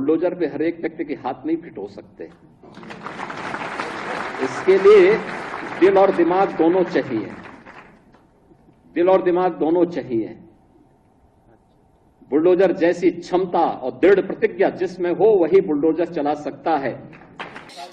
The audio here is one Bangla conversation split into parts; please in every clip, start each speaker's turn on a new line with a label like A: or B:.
A: बुलडोजर पे हर एक व्यक्ति के हाथ नहीं फिट हो सकते। इसके लिए दिल और दिमाग दोनों चाहिए। दिल और दिमाग दोनों चाहिए। बुलडोजर जैसी क्षमता और दृढ़ प्रतिज्ञा जिसमें हो वही बुलडोजर चला सकता है।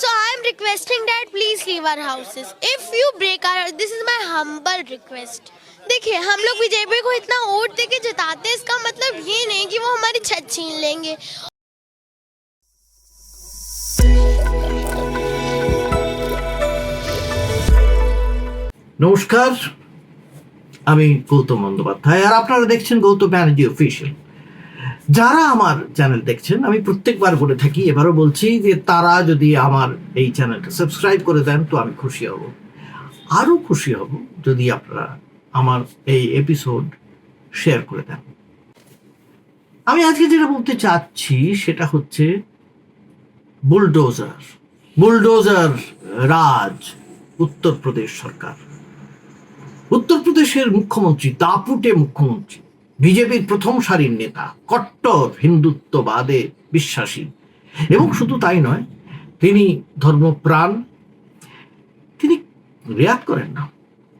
B: So I am requesting that please leave our houses. If you break our, this is my humble request. देखिए हम लोग बीजेपी को इतना वोट दे के जिताते इसका मतलब ये नहीं कि वो हमारी छत छीन लेंगे।
C: নমস্কার, আমি গৌতম বন্দ্যোপাধ্যায় আর আপনারা দেখছেন গৌতম ব্যানার্জি অফিসিয়াল যারা আমার চ্যানেল দেখছেন, আমি প্রত্যেকবার বলে থাকি, এবারও বলছি যে তারা যদি আমার এই চ্যানেলটা সাবস্ক্রাইব করে দেন, তো আমি খুশি হব। আরও খুশি হব যদি আপনারা আমার এই এপিসোড শেয়ার করে দেন। আমি আজকে যেটা বলতে চাচ্ছি, সেটা হচ্ছে বুলডোজার বুলডোজার রাজ উত্তরপ্রদেশ সরকার। উত্তরপ্রদেশের মুখ্যমন্ত্রী, দাপুটে মুখ্যমন্ত্রী, বিজেপির প্রথম সারির নেতা, কট্টর হিন্দুত্ববাদে বিশ্বাসী। এবং শুধু তাই নয়, তিনি ধর্মপ্রাণ, তিনি রেয়াত করেন না।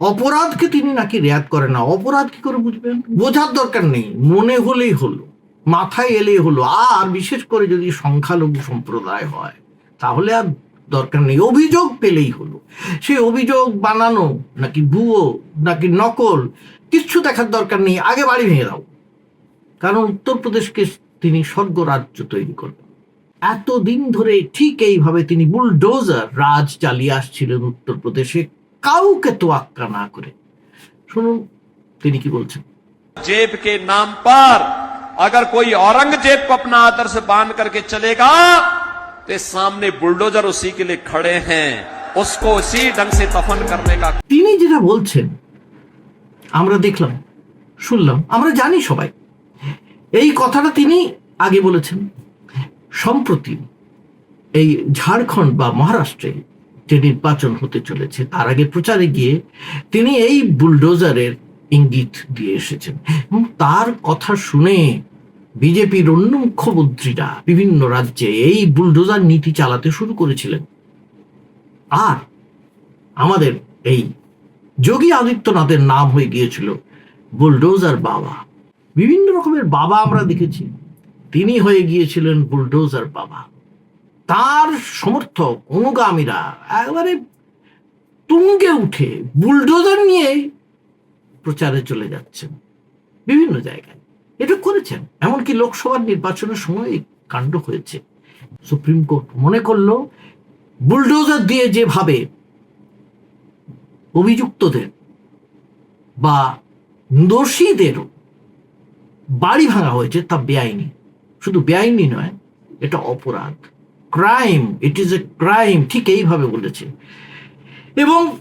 C: অপরাধকে তিনি নাকি রেয়াত করেন না। অপরাধ কি করে বুঝবেন? বোঝার দরকার নেই। মনে হলেই হলো, মাথায় এলেই হলো। আর বিশেষ করে যদি সংখ্যালঘু সম্প্রদায় হয়, তাহলে আর দরকার নেই অভিযোগ পেলেই হলো সেই অভিযোগ বানানো নাকি ভুয়ো নাকি নকল কিচ্ছু দেখার দরকার নেই আগে বাড়ি ভেঙে দাও কারণ উত্তরপ্রদেশকে তিনি স্বর্গ রাজ্য তৈরি করবেন এতদিন ধরে ঠিক এইভাবে তিনি বুলডোজার রাজ চালিয়ে আসছিলেন উত্তরপ্রদেশে কাউকে তোয়াক্কা না করে শুনুন তিনি কি বলছেন
D: जेब के नाम पर अगर कोई औरंगजेब को अपना आदर्श बांध करके चलेगा तो ये सामने बुलडोजर उसी के लिए खड़े हैं उसको उसी ढंग से दफन करने का
C: তিনি যেটা বলছেন আমরা দেখলাম শুনলাম আমরা জানি সবাই এই কথাটা তিনি আগে বলেছেন সম্প্রতি এই ঝাড়খণ্ড বা মহারাষ্ট্রে যে নির্বাচন হতে চলেছে তার আগে প্রচারে গিয়ে তিনি এই বুলডোজারের ইঙ্গিত দিয়ে এসেছেন এবং তার কথা শুনে বিজেপির অন্য মুখ্যমন্ত্রীরা বিভিন্ন রাজ্যে এই বুলডোজার নীতি চালাতে শুরু করেছিলেন। আর আমাদের এই যোগী আদিত্যনাথের নাম হয়ে গিয়েছিল বুলডোজার বাবা। বিভিন্ন রকমের বাবা আমরা দেখেছি। তিনি হয়ে গিয়েছিলেন বুলডোজার বাবা। তার সমর্থক, অনুগামীরা একবারে তুঙ্গে উঠে বুলডোজার নিয়ে প্রচারে চলে যাচ্ছেন। বিভিন্ন জায়গায়। এটা করেছেন। এমনকি লোকসভার নির্বাচনের সময় এই কাণ্ড হয়েছে। সুপ্রিম কোর্ট মনে করল, বুলডোজার দিয়ে যেভাবে অভিযুক্তদের বা দোষীদের বাড়ি ভাঙা হয়েছে, তা বেআইনি। শুধু বেআইনি নয়, এটা অপরাধ। Crime it is a crime ঠিক এইভাবে বলেছে। এবং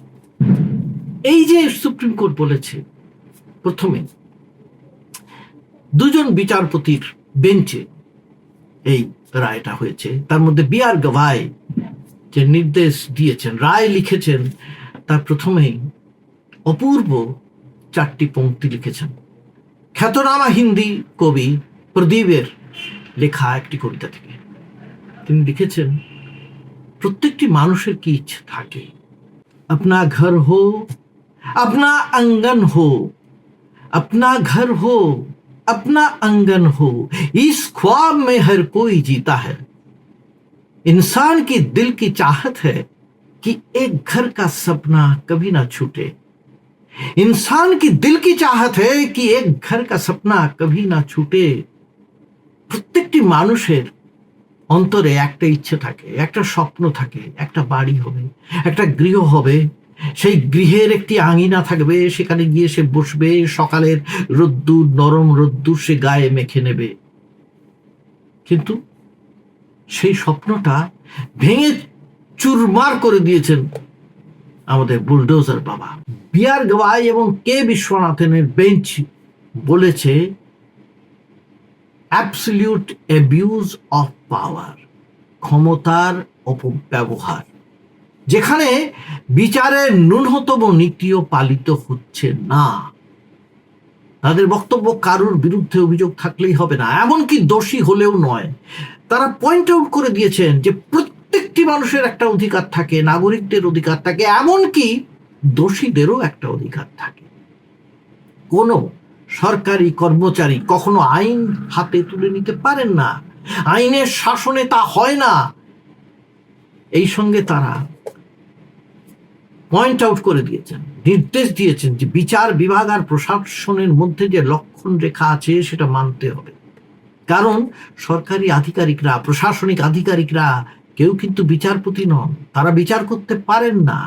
C: এই যে সুপ্রিম কোর্ট বলেছে, প্রথমে দুজন বিচারপতির বেঞ্চে এই রায়টা হয়েছে তার মধ্যে বি আর গভাই যে নির্দেশ দিয়েছেন রায় লিখেছেন তার প্রথমেই অপূর্ব চারটি পংক্তি লিখেছেন খ্যাতনামা হিন্দি কবি প্রদীপের লেখা একটি কবিতা থেকে তিনি লিখেছেন প্রত্যেকটি মানুষের কি ইচ্ছে থাকে अपना घर हो अपना आंगन हो अपना घर हो अपना आंगन हो इस ख्वाब में हर कोई जीता है इंसान की दिल की चाहत है कि एक घर का सपना कभी ना छूटे इंसान की दिल की चाहत है कि एक घर का सपना कभी ना छूटे প্রত্যেকটি মানুষের অন্তরে একটা ইচ্ছে থাকে একটা স্বপ্ন থাকে একটা বাড়ি হবে একটা গৃহ হবে সেই গৃহের একটি আঙিনা থাকবে, সেখানে গিয়ে সে বসবে, সকালের রোদ্দুর, নরম রোদ্দুর সে গায়ে মেখে নেবে। কিন্তু সেই স্বপ্নটা ভেঙে চুরমার করে দিয়েছেন আমাদের বুলডোজার বাবা। বিয়ার গবাই এবং কে বিশ্বনাথনের বেঞ্চ বলেছে অ্যাবসলিউট অ্যাবিউজ অফ পাওয়ার ক্ষমতার অপব্যবহার। যেখানে বিচারের ন্যূনতম নীতিও পালিত হচ্ছে না। তাদের বক্তব্য কারুর বিরুদ্ধে অভিযোগ থাকলেই হবে না। এমনকি দোষী হলেও নয়। তারা পয়েন্ট আউট করে দিয়েছেন যে প্রত্যেকটি মানুষের একটা অধিকার থাকে, নাগরিকদের অধিকার থাকে, এমনকি দোষীদেরও একটা অধিকার থাকে। কোনো সরকারি কর্মচারী কখনো আইন হাতে তুলে নিতে পারেন না। আইনের শাসনে তা হয় না। এই সঙ্গে তারা পয়েন্ট আউট করে দিয়েছেন, নির্দেশ দিয়েছেন যে বিচার বিভাগ আর প্রশাসনের মধ্যে যে লক্ষণ রেখা আছে সেটা মানতে হবে। কারণ সরকারি আধিকারিকরা, প্রশাসনিক আধিকারিকরা কেউ কিন্তু বিচারপতি নন, তারা বিচার করতে পারেন না।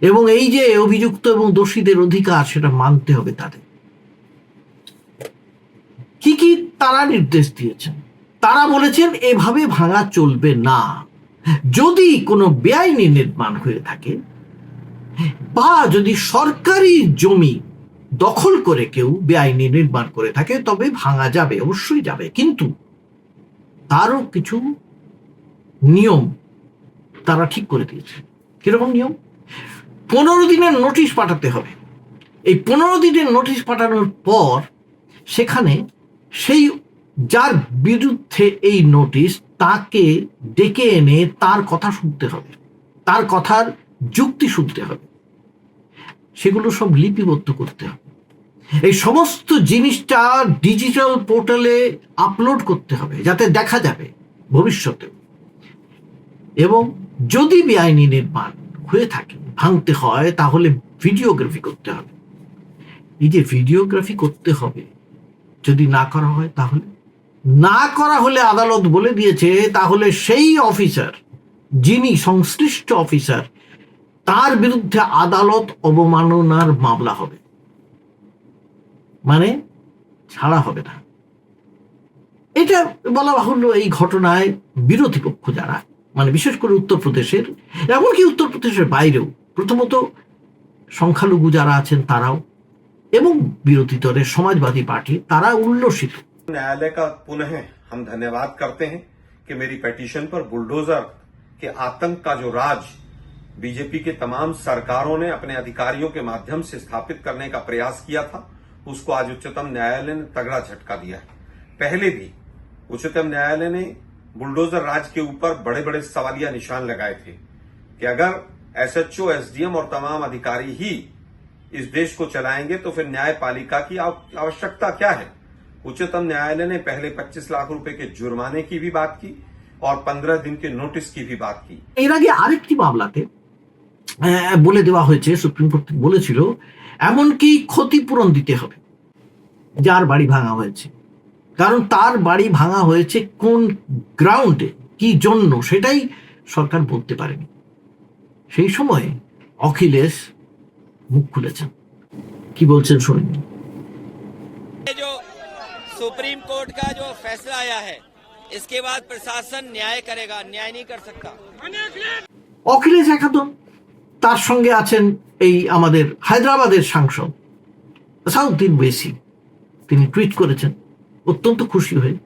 C: এবং এই যে অভিযুক্ত এবং দোষীদের অধিকার সেটা মানতে হবে তাদের। কি কি তারা নির্দেশ দিয়েছেন? তারা বলেছেন, এভাবে ভাঙা চলবে না। যদি কোনো বেআইনি নির্মাণ হয়ে থাকে বা যদি সরকারি জমি দখল করে কেউ বেআইনি নির্মাণ করে থাকে, তবে ভাঙা যাবে, অবশ্যই যাবে। কিন্তু তারও কিছু নিয়ম তারা ঠিক করে দিয়েছে। কীরকম নিয়ম? পনেরো দিনের নোটিশ পাঠাতে হবে। এই পনেরো দিনের নোটিশ পাঠানোর পর সেখানে সেই যার বিরুদ্ধে এই নোটিশ, তাকে ডেকে এনে তার কথা শুনতে হবে। তার কথার যুক্তি শুনতে হবে। সেগুলো সব লিপিবদ্ধ করতে হবে। এই সমস্ত জিনিসটা ডিজিটাল পোর্টালে আপলোড করতে হবে, যাতে দেখা যাবে ভবিষ্যতে। এবং যদি বেআইনি নির্মাণ হয়ে থাকে, ভাঙতে হয়, তাহলে ভিডিওগ্রাফি করতে হবে। এই যে ভিডিওগ্রাফি করতে হবে, যদি না করা হয় তাহলে? না করা হলে আদালত বলে দিয়েছে, তাহলে সেই অফিসার, যিনি সংশ্লিষ্ট অফিসার তার বিরুদ্ধে আদালত অবমাননার মামলা হবে মানে ছাড়া হবে না এটা বলা বাহুল্য এই ঘটনায় বিরোধী পক্ষ যারা মানে বিশেষ করে উত্তরপ্রদেশের এমনকি উত্তরপ্রদেশের বাইরেও প্রথমত সংখ্যালঘু যারা আছেন তারাও এবং বিরোধী দলের সমাজবাদী পার্টি তারা উল্লসিত
E: न्यायालय का पुनः हम धन्यवाद करते हैं कि मेरी पिटीशन पर बुलडोजर के आतंक का जो राज बीजेपी के तमाम सरकारों ने अपने अधिकारियों के माध्यम से स्थापित करने का प्रयास किया था उसको आज उच्चतम न्यायालय ने तगड़ा झटका दिया है पहले भी उच्चतम न्यायालय ने बुलडोजर राज के ऊपर बड़े बड़े सवालिया निशान लगाए थे कि अगर एसएचओ एसडीएम और तमाम अधिकारी ही इस देश को चलाएंगे तो फिर न्यायपालिका की आव- आवश्यकता क्या है उच्चतम न्यायालय ने पहले 25 लाख रुपए के जुर्माने की भी बात की और 15 दिन के नोटिस की भी बात की
C: এর আগে আরেকটি মামলাতে আহ, বলে দেওয়া হয়েছে সুপ্রিম কোর্ট বলেছিল এমনকি ক্ষতিপূরণ দিতে হবে যার বাড়ি ভাঙা হয়েছে কারণ তার বাড়ি ভাঙা হয়েছে কোন গ্রাউন্ডে কি জন্য সেটাই সরকার বলতে পারেনি সেই সময় অখিলেশ মুখ খুলেছেন কি বলছেন শুনুন
F: ये जो सुप्रीम कोर्ट का जो फैसला आया है इसके बाद प्रशासन न्याय करेगा न्याय नहीं कर सकता
C: অখিলেশ একাদম তার সঙ্গে আছেন এই আমাদের হায়দ্রাবাদের সাংসদ সাউদ্দিন ওয়েসি। তিনি টুইট করেছেন, অত্যন্ত খুশি হয়ে,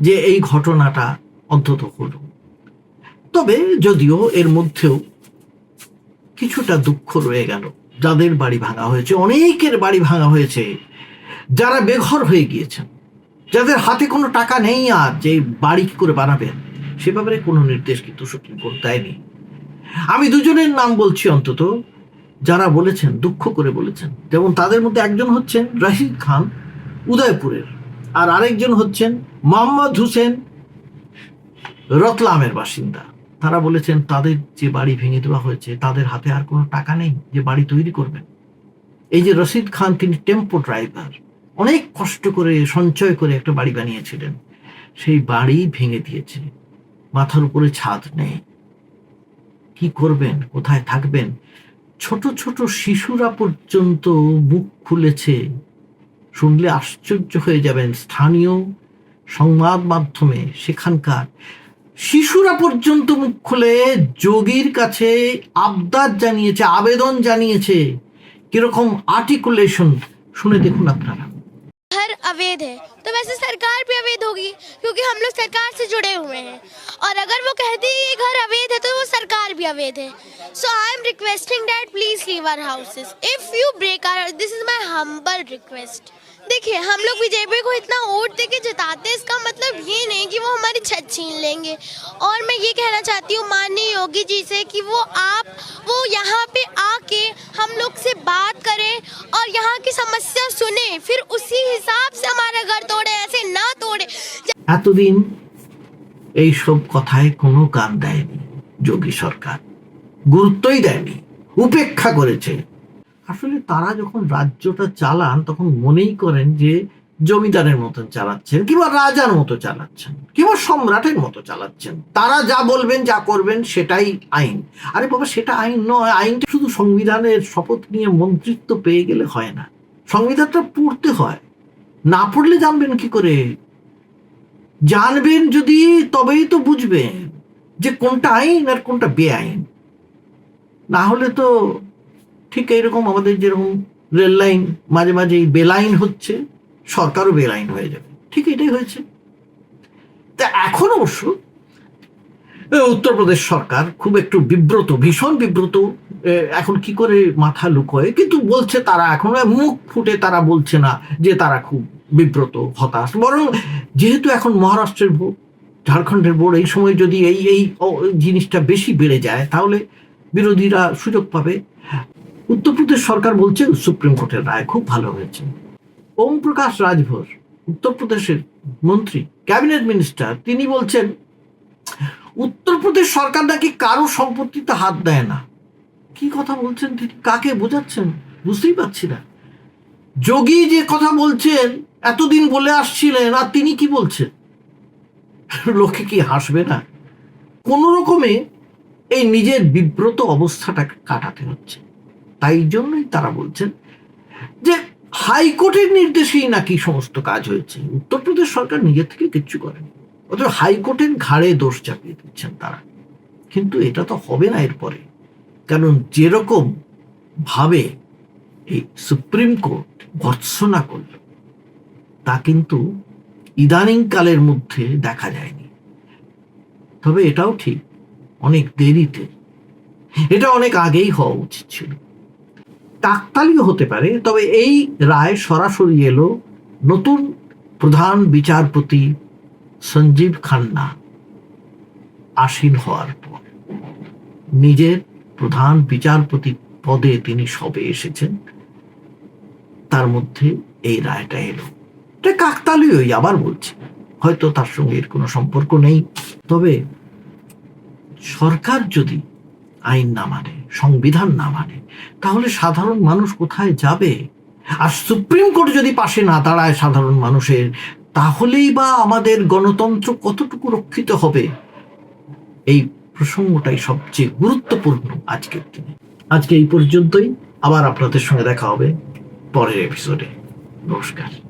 C: যে এই ঘটনাটা অন্তত হলো। তবে যদিও এর মধ্যেও কিছুটা দুঃখ রয়ে গেল। যাদের বাড়ি ভাঙা হয়েছে, অনেকের বাড়ি ভাঙা হয়েছে, যারা বেঘর হয়ে গিয়েছেন, যাদের হাতে কোনো টাকা নেই আর যে বাড়ি কি করে বানাবেন, সে ব্যাপারে কোনো নির্দেশ কিন্তু সুপ্রিম কোর্ট দেয়নি। আমি দুজনের নাম বলছি অন্তত, যারা বলেছেন, দুঃখ করে বলেছেন। যেমন তাদের মধ্যে একজন হচ্ছেন রাশিদ খান, উদয়পুরের। আর আরেকজন হচ্ছেন মোহাম্মদ হোসেন রতলামের বাসিন্দা। তারা বলেছেন, তাদের যে বাড়ি ভেঙে দেওয়া হয়েছে, তাদের হাতে আর কোনো টাকা নেই, যে বাড়ি তৈরি করবেন। এই যে রশিদ খান, তিনি টেম্পো ড্রাইভার। অনেক কষ্ট করে, সঞ্চয় করে একটা বাড়ি বানিয়েছিলেন। সেই বাড়ি ভেঙে দিয়েছে। মাথার উপরে ছাদ নেই। কি করবেন? কোথায় থাকবেন? ছোট ছোট শিশুরা পর্যন্ত বুক খুলেছে। শুনলে আশ্চর্য হয়ে যাবেন স্থানীয় সংবাদ মাধ্যমে সেখানকার। শিশুরা পর্যন্ত মুখ খুলে যোগীর কাছে আবদার জানিয়েছে, আবেদন জানিয়েছে। কীরকম আর্টিকুলেশন শুনে দেখুন আপনারা।
B: হর আবেদ হ্যাঁ तो वैसे सरकार भी अवैध होगी, क्योंकि हम लोग सरकार से जुड़े हुए हैं। और अगर वो कहती है ये घर अवैध है तो वो सरकार भी अवैध है। So I am requesting that please leave our houses if you break our this is my humble request देखिए, हम लोग बीजेपी को इतना वोट दे के जिताते हैं, इसका मतलब ये नहीं कि वो हमारी छत छीन लेंगे। और मैं ये कहना चाहती हूँ, माननीय योगी जी से कि वो आप, वो यहाँ पे आके हम लोग से बात करें और यहाँ की समस्या सुने। फिर उसी हिसाब से हमारा घर তোরে ऐसे না তোরে
C: এতদিন এই সব কথায় কোনো কান দেয়নি যোগী সরকার। গুরুত্বই দেয়নি, উপেক্ষা করেছে। আসলে তারা যখন রাজ্যটা চালান, তখন মনেই করেন যে জমিদারের মতন চালাচ্ছেন কিংবা রাজার মতো চালাচ্ছেন, কিংবা সম্রাটের মতো চালাচ্ছেন। তারা যা বলবেন, যা করবেন, সেটাই আইন। আরে বাবা, সেটা আইন নয়। আইনটা শুধু সংবিধানের শপথ নিয়ে মন্ত্রিত্ব পেয়ে গেলে হয় না। সংবিধানটা পড়তে হয়। না পড়লে জানবেন কি করে? জানবেন যদি, তবেই তো বুঝবেন যে কোনটা আইন আর কোনটা বেআইন। না হলে তো ঠিক এইরকম আমাদের যেরকম রেল লাইন, মাঝে মাঝে বেলাইন হচ্ছে, সরকারও বেলাইন হয়ে যাবে। ঠিক এটাই হয়েছে। তা এখন অবশ্য উত্তরপ্রদেশ সরকার খুব একটু বিব্রত, ভীষণ বিব্রত এখন কি করে মাথা লুকোয়? কিন্তু বলছে তারা, এখন মুখ ফুটে তারা বলছে না যে তারা খুব বিব্রত, হতাশ। বরং যেহেতু এখন মহারাষ্ট্রের ভোট, ঝাড়খণ্ডের ভোট, এই সময় যদি এই এই জিনিসটা বেশি বেড়ে যায়, তাহলে বিরোধীরা সুযোগ পাবে। উত্তরপ্রদেশ সরকার বলছে সুপ্রিম কোর্টের রায় খুব ভালো হয়েছে। ওম প্রকাশ রাজভর, উত্তরপ্রদেশের মন্ত্রী, ক্যাবিনেট মিনিস্টার, তিনি বলছেন, উত্তরপ্রদেশ সরকার নাকি কারও সম্পত্তিতে হাত দেয় না। কি কথা বলছেন তিনি? কাকে বোঝাচ্ছেন? বুঝতেই পারছি না। যোগী যে কথা বলছেন, এতদিন বলে আসছিলেন, আর তিনি কি বলছেন? লোকে কি হাসবে না? কোন রকমে এই নিজের বিব্রত অবস্থাটাকে কাটাতে হচ্ছে। তাই জন্যই তারা বলছেন যে, হাইকোর্টের নির্দেশেই নাকি সমস্ত কাজ হয়েছে। উত্তরপ্রদেশ সরকার নিজে থেকে কিচ্ছু করেনি। অথচ হাইকোর্টের ঘাড়ে দোষ চাপিয়ে দিচ্ছেন তারা। কিন্তু এটা তো হবে না এরপরে। কারণ যেরকম ভাবে এই সুপ্রিম কোর্ট ভৎসনা করল। তা কিন্তু ইদানিং কালের মধ্যে দেখা যায়নি। তবে এটাও ঠিক, অনেক দেরিতে। এটা অনেক আগেই হওয়া উচিত ছিল। কাকতালীয় হতে পারে, তবে এই রায় সরাসরি এলো নতুন প্রধান বিচারপতি সঞ্জীব খান্না আসীন হওয়ার পর। নিজের প্রধান বিচারপতি পদে তিনি সবে এসেছেন। তার মধ্যে এই রায়টা এলো। এটা কাকতালীয়ই আবার বলছি। হয়তো তার সঙ্গে এর কোনো সম্পর্ক নেই। তবে সরকার যদি আইন না মানে সংবিধান না মানে তাহলে সাধারণ মানুষ কোথায় যাবে? আর সুপ্রিম কোর্ট যদি পাশে না দাঁড়ায় সাধারণ মানুষের, তাহলেই বা আমাদের গণতন্ত্র কতটুকু রক্ষিত হবে? এই প্রসঙ্গটাই সবচেয়ে গুরুত্বপূর্ণ আজকের দিনে। আজকে এই পর্যন্তই। আবার আপনাদের সঙ্গে দেখা হবে। পরের এপিসোডে নমস্কার।